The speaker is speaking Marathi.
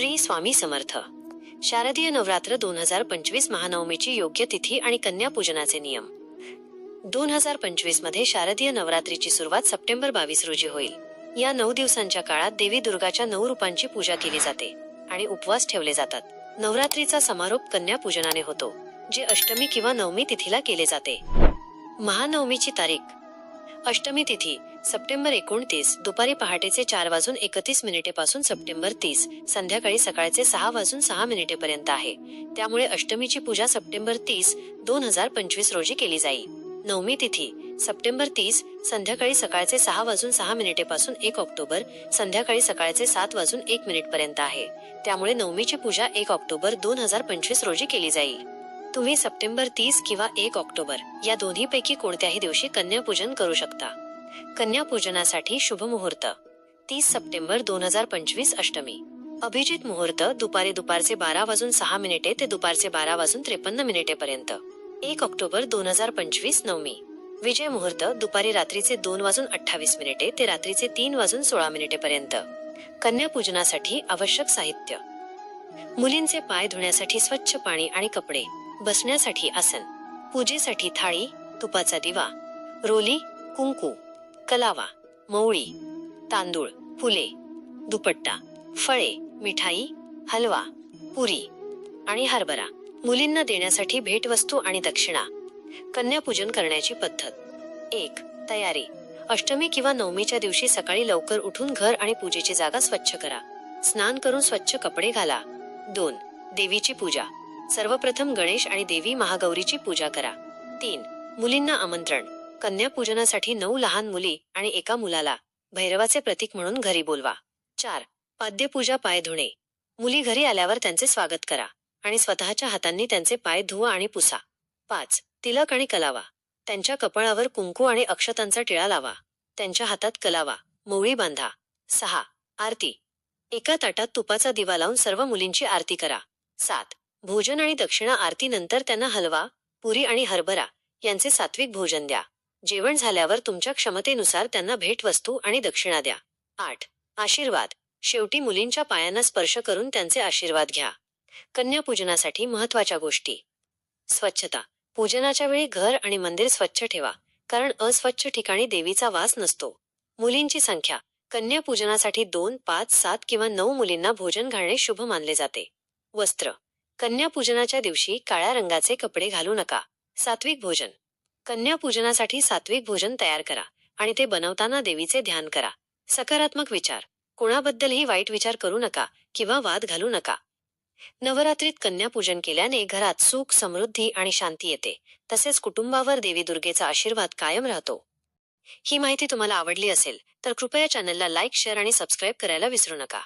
श्री स्वामी समर्थ. शारदीय नवरात्र दोन हजार पंचवीस महानवमीची योग्य तिथी आणि कन्या पूजनाचे नियम. दोन हजार पंचवीसमध्ये शारदीय नवरात्रीची सुरुवात सप्टेंबर बावीस रोजी होईल. या नऊ दिवसांच्या काळात देवी दुर्गाच्या नऊ रूपांची पूजा केली जाते आणि उपवास ठेवले जातात. नवरात्रीचा समारोप कन्या पूजनाने होतो जे अष्टमी किंवा नवमी तिथीला केले जाते. महानवमीची तारीख अष्टमी तिथी सप्टेंबर एकोणतीस दुपारी पहाटेचे चार वाजून एकतीस मिनिटे पासून सप्टेंबर तीस संध्याकाळी सकाळचे सहा वाजून सहा मिनिटे पर्यंत आहे. त्यामुळे अष्टमीची पूजा सप्टेंबर तीस दोन हजार पंचवीस रोजी केली जाईल नवमी तिथी सप्टेंबर तीस संध्याकाळी सकाळचे सहा वाजून सहा मिनिटे पासून एक ऑक्टोबर संध्याकाळी सकाळचे सात वाजून एक मिनिट पर्यंत आहे. त्यामुळे नवमीची पूजा एक ऑक्टोबर दोन हजार पंचवीस रोजी केली जाईल तुम्ही सप्टेंबर तीस किंवा एक ऑक्टोबर या दोन्हीपैकी कोणत्याही दिवशी कन्यापूजन करू शकता. कन्यापूजनासाठी शुभ मुहूर्त तीस सप्टेंबर दोन हजार पंचवीस अष्टमी. अभिजित मुहूर्त दुपारी दुपारचे बारा वाजून सहा मिनिटे ते दुपारचे बारा वाजून त्रेपन्न मिनिटे पर्यंत एक ऑक्टोबर दोन हजार पंचवीस नवमी. विजय मुहूर्त दुपारी रात्रीचे दोन वाजून अठ्ठावीस मिनिटे ते रात्रीचे तीन वाजून सोळा मिनिटे पर्यंत कन्यापूजनासाठी आवश्यक साहित्य. मुलींचे पाय धुण्यासाठी स्वच्छ पाणी आणि कपडे. बसण्यासाठी आसन पूजेसाठी थाळी तुपाचा दिवा रोली कुंकू कलावा मवळी तांदूळ फुले दुपट्टा फळे मिठाई हलवा पुरी आणि हरभरा. मुलींना देण्यासाठी भेटवस्तू आणि दक्षिणा. कन्यापूजन करण्याची पद्धत. एक तयारी. अष्टमी किंवा नवमीच्या दिवशी सकाळी लवकर उठून घर आणि पूजेची जागा स्वच्छ करा. स्नान करून स्वच्छ कपडे घाला. दोन देवीची पूजा. सर्वप्रथम गणेश आणि देवी महागौरीची पूजा करा. तीन मुलींना आमंत्रण. कन्यापूजनासाठी नऊ लहान मुली आणि एका मुलाला. भैरवाचे प्रतीक म्हणून घरी बोलवा. चार पाद्यपूजा पाय धुणे. मुली घरी आल्यावर त्यांचे स्वागत करा आणि स्वतःच्या हातांनी त्यांचे पाय धुवा आणि पुसा. पाच तिलक आणि कलावा. त्यांच्या कपाळावर कुंकू आणि अक्षतांचा टिळा लावा. त्यांच्या हातात कलावा मोवळी बांधा. सहा आरती. एका ताटात तुपाचा दिवा लावून सर्व मुलींची आरती करा. सात भोजन आणि दक्षिणा आरतीनंतर त्यांना हलवा पुरी आणि हरभरा यांचे सात्विक भोजन द्या. जेवण झाल्यावर तुमच्या क्षमतेनुसार त्यांना भेटवस्तू आणि दक्षिणा द्या. आठ. आशीर्वाद. शेवटी मुलींच्या पायांना स्पर्श करून त्यांचे आशीर्वाद घ्या. कन्यापूजनासाठी महत्त्वाच्या गोष्टी. स्वच्छता. पूजनाच्या वेळी घर आणि मंदिर स्वच्छ ठेवा कारण अस्वच्छ ठिकाणी देवीचा वास नसतो. मुलींची संख्या. कन्यापूजनासाठी दोन पाच सात किंवा नऊ मुलींना भोजन घालणे शुभ मानले जाते. वस्त्र. कन्यापूजनाच्या दिवशी काळ्या रंगाचे कपडे घालू नका. सात्विक भोजन. कन्यापूजनासाठी सात्विक भोजन तयार करा आणि ते बनवताना देवीचे ध्यान करा. सकारात्मक विचार. कोणाबद्दलही वाईट विचार करू नका किंवा वाद घालू नका. नवरात्रीत कन्यापूजन केल्याने घरात सुख समृद्धी आणि शांती येते. तसेच कुटुंबावर देवी दुर्गेचा आशीर्वाद कायम राहतो. ही माहिती तुम्हाला आवडली असेल तर कृपया चॅनलला लाईक शेअर आणि सबस्क्राईब करायला विसरू नका.